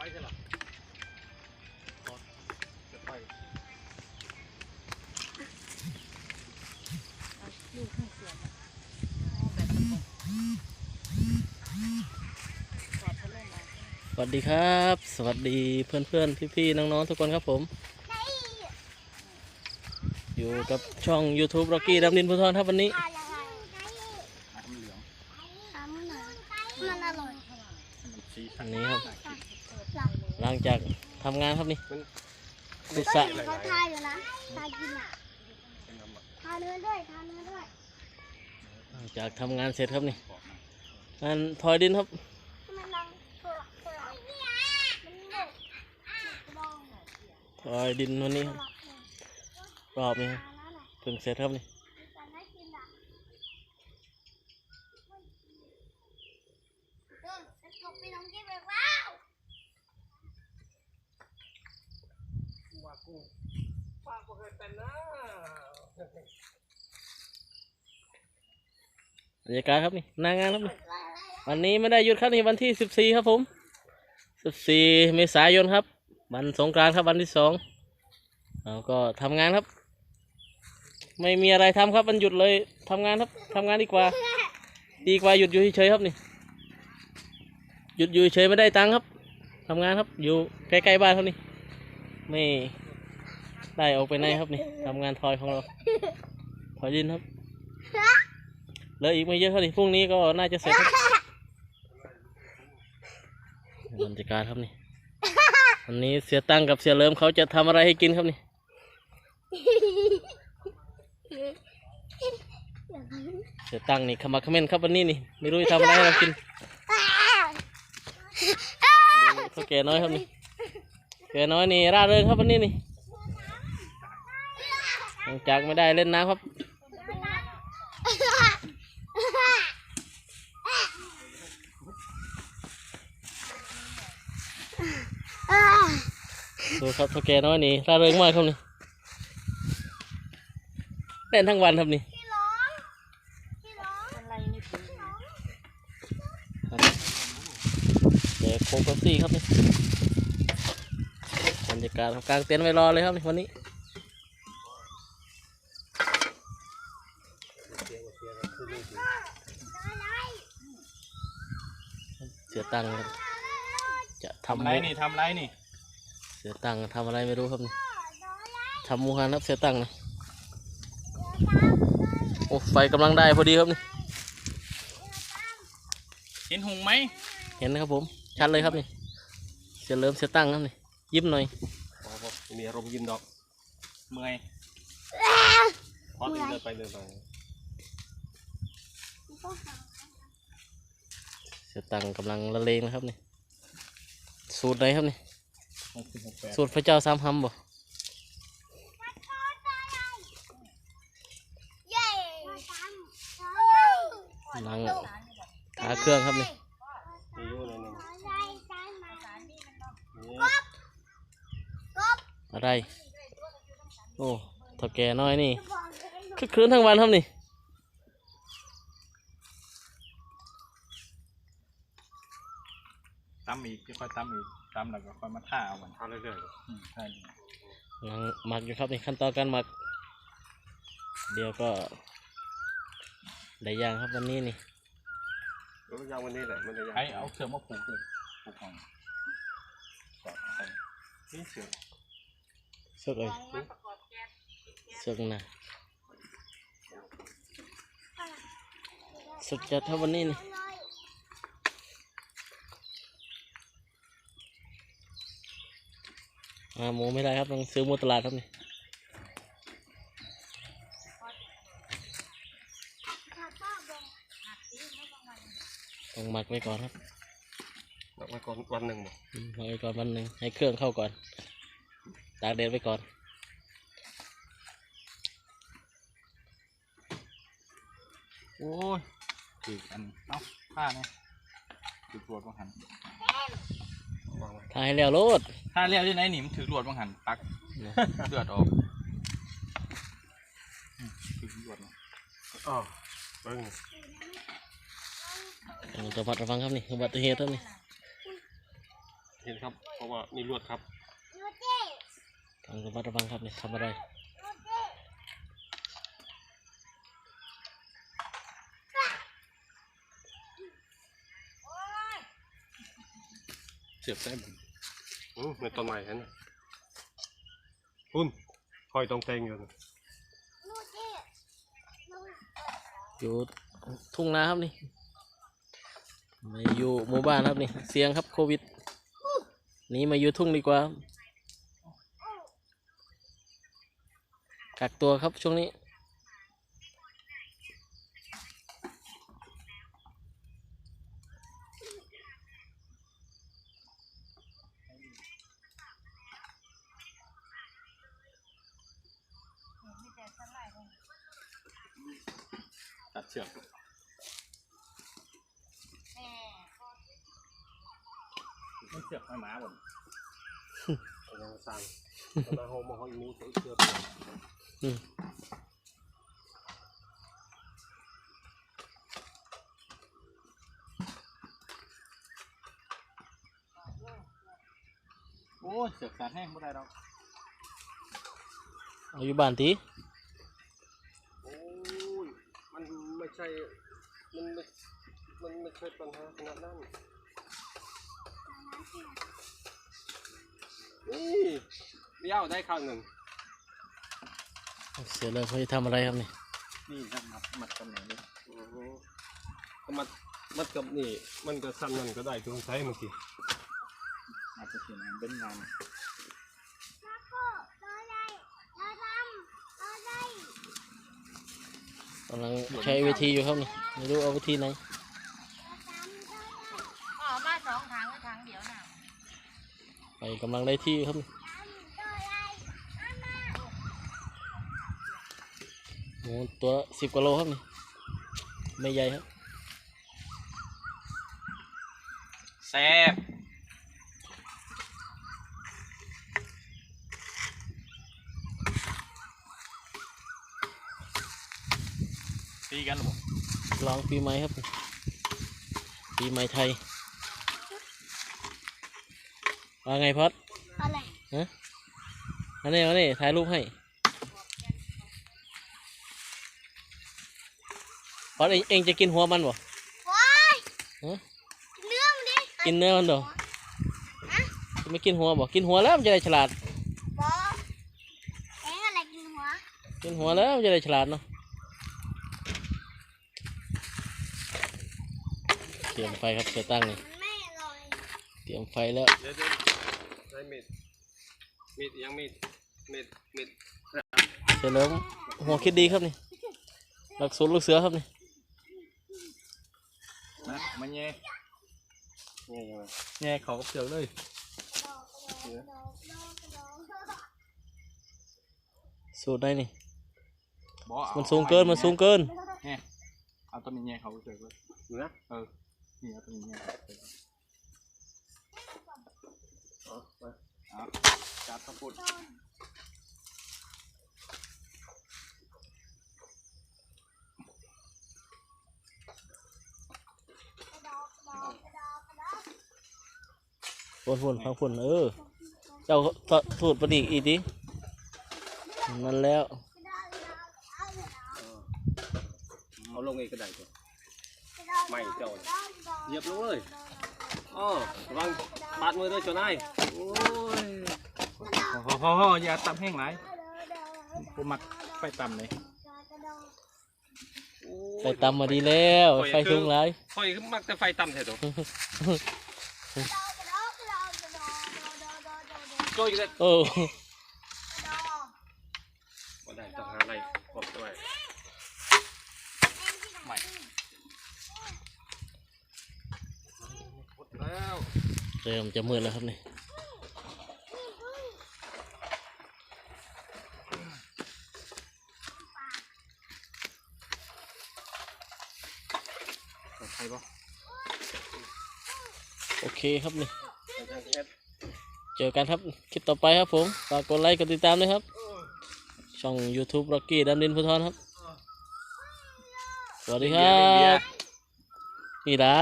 ไปใช่หรอจะไปลูกให้เสียงนะอ๋อแบบตะกถอดพัดลมออกสวัสดีครับ สวัสดีเพื่อนเพื่อนพี่พี่ๆน้องๆทุกคนครับผม อยู่กับช่อง YouTube Rocky ดำดินพุทรครับวันนี้ทำเหลืองมันอร่อยให้มันสีสัอันนนี้ครับ หลับหลังจากทำงานครับนี่สุดสะเขาทายอยู่นะทายกินอะทานเนื้อด้วยทานเนื้อด้วยหลังจากทำงานเสร็จครับนี่งานทอยดินครับมันลังโผล่โผล่มันโง่ลองทอยดินวันนี้ครับหลับเลยรอบนี้ครับทานแล้วน่ะเพิ่งเสร็จครับนี่แต่ไม่กินอะเดินไปตกไปน้องกินไปว้าวว่า ป้าก็เคยเป็นนะบรรยากาศครับนี่หนางานครับนี่วันนี้ไม่ได้หยุดครับนี่วันที่สิบสี่ครับผมสิบสี่เมษายนครับ วันสงกรานต์ครับวันที่สองเราก็ทำงานครับ ไม่มีอะไรทำครับวันหยุดเลยทำงานครับทำงานดีกว่า ดีกว่าหยุดอยู่เฉยครับนี่ หยุดอยู่เฉยไม่ได้ตังค์ครับทำงานครับ อยู่ใกล้ๆบ้านครับนี่ไม่ ได้ออกไปไหนครับนี่ทำงานทอยของเราทอยดินครับเหลืออีกไม่เยอะครับนี่พรุ่งนี้ก็น่าจะเสร็จครับบรรยากาศครับนี่วันนี้เสียตั้งกับเสียเหลิมเขาจะทำอะไรให้กินครับนี่เสียตังค์นี่ขมักเขม้นครับวันนี้นี่ไม่รู้จะทำอะไรให้เรากินดูเขาแก่น้อยครับนี่แก่น้อยนี่ร่าเริงครับวันนี้นี่ห ลังจากไม่ได้เล่นน้ำครับ ดูครับเขาแก่น้อยนี่ร่าเริงมากครับนี่เล่นทั้งวันครับนี่เดี๋ยวโคกเป๊ปซี่ครับนี่บรรยากาศครับกลางเต็นท์ไว้รอเลยครับวันนี้ เสีย ตังค์ครับจะทำทำไรหมูนี่ทำไรนี่เสียตังค์ทำอะไรไม่รู้ครับนี่ทำหมูหันครับเสียตังค์นะโอ้ไฟกำลังได้พอดีครับนี่เห็นหงไหมเห็นนะครับผมชัดเลยครับนี่เสียเริ่มเสียตังค์ครับนี่ยิ้มหน่อยมีอารมณ์ยิ้มดอกเมื่อยพอดเดินไปเดินไป เสียตังค์กำลังละเลงนะครับนี่สูตรไหนครับนี่หกสิบหกแปดสูตรพระเจ้าสามหำบ่เย้กำลังหาเครื่องครับนี่มีอยู่ในนึงอะไร โอ้เถ้าแก่น้อยนี่คึกคืนทั้งวันครับนี่ ตำอีกค่อยๆตำอีกตำแล้วก็ค่อยมาท่าเอามันท่าเรื่อยๆอืมใช่กำลังหมักอยู่ครับนี่ขั้นตอนการหมัก เดี๋ยวก็ได้ย่างครับวันนี้นี่รถยางวันนี้แหละมันจะยางใช้เอาเสือมาผูกเลยผูกของกอดไปนี่เสือเสือกเลยเสือกนะสุดจัดครับวันนี้นี่ อ่าหมูไม่ได้ครับต้องซื้อหมูตลาดครับนี่ต้องหมักไว้ก่อนครับแล้วไว้ก่อนวันหนึ่งบอกอืมหมักไว้ก่อนวันหนึ่งให้เครื่องเข้าก่อนตากแดดไว้ก่อนโอ้ยถืออันเอ้าผ้าเนี่ยถือรวดบางหันวางไว้ ถ่ายให้แล้วโลดถ้าเรียกที่ไหนหนิมนถือรวดบางหันปักนะเลือดออกอืมถือรวดเนาะอ๋อเบิ้งต้องระมัดระวังครับนี่อุบัติเหตุครับนี่เห็ห็นครับ เพราะว่ามีลวดครับดูดิต้องระมัดระวังครับเนี่ยทำอะไร เสียบใส่บุญอืมในต้นไม้เห็นไหมคุณคอยตรงเตงอยู่นะดูดิอยู่ทุ่งนาครับนี่ไม่อยู่หมู่บ้านครับนี่ เสี่ยงครับโควิดหนีมาอยู่ทุ่งดีกว่าครับกักตัวครับช่วงนี้ มีแต่สไลด์ลง ตัดเชือกแม่มันเสือกไม่หมาบ่นเอายังสั่ง ช่มันไม่มันไม่ใช่ปัญหาขนาดนั้นนี่เบี้ยวได้ข้างหนึ่งเสียเลยเขาจะทำอะไรครับนี่นี่ครับมัดมัดตำแหน่งนี้โอ้โหก็มัดมัดกับนี่ มันก็ซ้ำนั่นก็ได้ตรงใช้เมื่อกี้อาจจะเสียงานเป็นงาน มาโก้เราได้เราทำเราได้ กำลังใช้วิธีอยู่ครับนี่ไม่รู้เอาวิธีไหนเราทำเราได้อ๋อมาสองถังหรือถังเดียวน่ะไปกำลังได้ที่ครับทำเราได้อามาหมูตัวสิบกว่าโลครับนี่ไม่ใหญ่ครับแซ่บ ตีกันหรอลองปีใหม่ครับ ปีใหม่ไทยว่าไงพอดอะไรฮะอันนี้อันนี้ถ่ายรูปให้พอดเองเองจะกินหัวมันบ่ว้ายฮะเนื้อมันดิกินเนื้อมันเด้อไม่กินหัวบ่กินหัวแล้วมันจะได้ฉลาดบอเอ็งอะไรกินหัว กินหัวแล้วมันจะได้ฉลาดเนาะเต รียมไฟครับจะตั้งนี่มันไม่อร่อยเตรียมไฟแล้วเดี๋ยวเดี๋ยวใช้มีดมีดยังมีดมีดมีดเสร็จแล้วหัวคิดดีครับนี่หลักสูตรลูกเสือครับนี่นะมาแย่นี่ยังไงแย่เขากับเสือกเลยสูตรได้นี่บ่เอามันสูงเกินมันสูงเกินแย่เอาตัวนี้แย่เขากับเสือกเลยดูนะเออ นี่เอาตัวนี้แย่เขากับเอาเอาจับข้าวปุ้นฝนฝนฟางฝนเออ เจ้าสูตรประดิษฐ์อีกทีนั่นแล้ว เอาลงเอีกก็ได้จ้ะ ไม่เจ้าน่ะเหยียบลงเลยอ๋อระวังบาดมือด้วยเจ้านายโอ้ยพอพอพออย่าตำแห้งหลายผมมักไฟต่ำเลยโอ้ไฟตำมาดีแล้วไฟทุ่งไรคอยมักแต่ไฟต่ำแท้ตัวโจ้ยเลยโอ้ก็ได้ต้องหาอะไรกดด้วยใหม่ กดแล้ว เริ่มจะมืดแล้วครับนี่ใครบ่โอเคครับนี่อาจารย์เอสเจอกันครับ คลิปต่อไปครับผมฝากกดไลค์กดติดตามด้วยครับ ช่อง YouTube Rocky ดำดินพุทธรครับ สวัสดีครับ นี่ละ